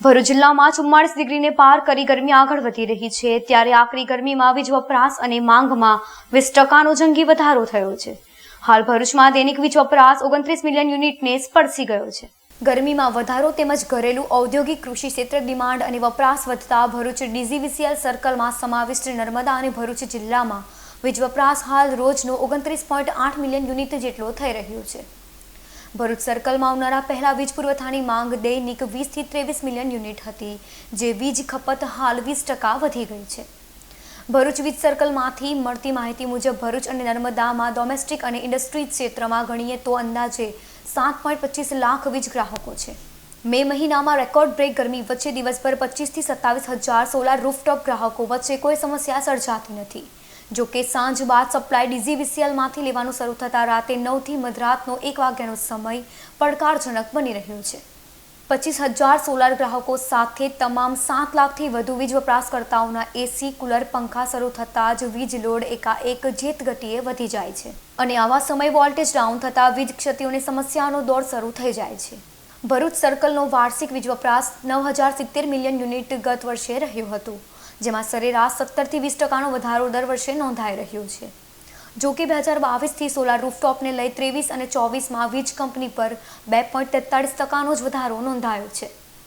ભરૂચ જિલ્લામાં ચુમ્માળીસ ડિગ્રીને પાર કરી ગરમી આગળ વધી રહી છે. ત્યારે આકરી ગરમીમાં વીજ વપરાશ અને માંગમાં વીસ ટકાનો જંગી વધારો થયો છે. હાલ ભરૂચમાં દૈનિક વીજ વપરાશ ઓગણત્રીસ મિલિયન યુનિટને સ્પર્શી ગયો છે. ગરમીમાં વધારો તેમજ ઘરેલું ઔદ્યોગિક કૃષિ ક્ષેત્ર ડિમાન્ડ અને વપરાશ વધતા ભરૂચ ડીઝીવીસીએલ સર્કલમાં સમાવિષ્ટ નર્મદા અને ભરૂચ જિલ્લામાં વીજ વપરાશ હાલ રોજનો ઓગણત્રીસ પોઈન્ટ આઠ મિલિયન યુનિટ જેટલો થઈ રહ્યો છે. ભરૂચ સર્કલમાં આવનારા પહેલા વીજ પુરવઠાની માંગ દૈનિક વીસથી ત્રેવીસ મિલિયન યુનિટ હતી, જે વીજ ખપત હાલ વીસ ટકા વધી ગઈ છે. ભરૂચ વીજ સર્કલમાંથી મળતી માહિતી મુજબ ભરૂચ અને નર્મદામાં ડોમેસ્ટિક અને ઇન્ડસ્ટ્રી ક્ષેત્રમાં ગણીએ તો અંદાજે સાત પોઈન્ટ પચીસ લાખ વીજ ગ્રાહકો છે. મે મહિનામાં રેકોર્ડ બ્રેક ગરમી વચ્ચે દિવસભર પચીસથી સત્તાવીસ હજાર સોલાર રૂફટોપ ગ્રાહકો વચ્ચે કોઈ સમસ્યા સર્જાતી નથી. જો કે સાંજ બાદ સપ્લાય ડીઝીવીસીએલમાંથી લેવાનું શરૂ થતાં રાતે નવથી મધરાતનો એક વાગ્યાનો સમય પડકારજનક બની રહ્યો છે. પચીસ હજાર સોલાર ગ્રાહકો સાથે તમામ સાત લાખથી વધુ વીજ વપરાશકર્તાઓના એસી, કુલર, પંખા શરૂ થતાં જ વીજ લોડ એકાએક જેત ગતિએ વધી જાય છે અને આવા સમય વોલ્ટેજ ડાઉન થતાં વીજ ક્ષતિઓની સમસ્યાનો દોર શરૂ થઈ જાય છે. ભરૂચ સર્કલનો વાર્ષિક વીજ વપરાશ નવ હજાર સિત્તેર મિલિયન યુનિટ ગત વર્ષે રહ્યું હતું. જેમાં સરેરાશ સત્તરથી વીસ ટકાનો વધારો દર વર્ષે નોંધાઈ રહ્યો છે. જો કે બે હજાર બાવીસથી સોલાર રૂફટોપને લઈ ત્રેવીસ અને ચોવીસમાં વીજ કંપની પર બે પોઈન્ટ તેતાળીસ ટકાનો જ વધારો નોંધાયો છે.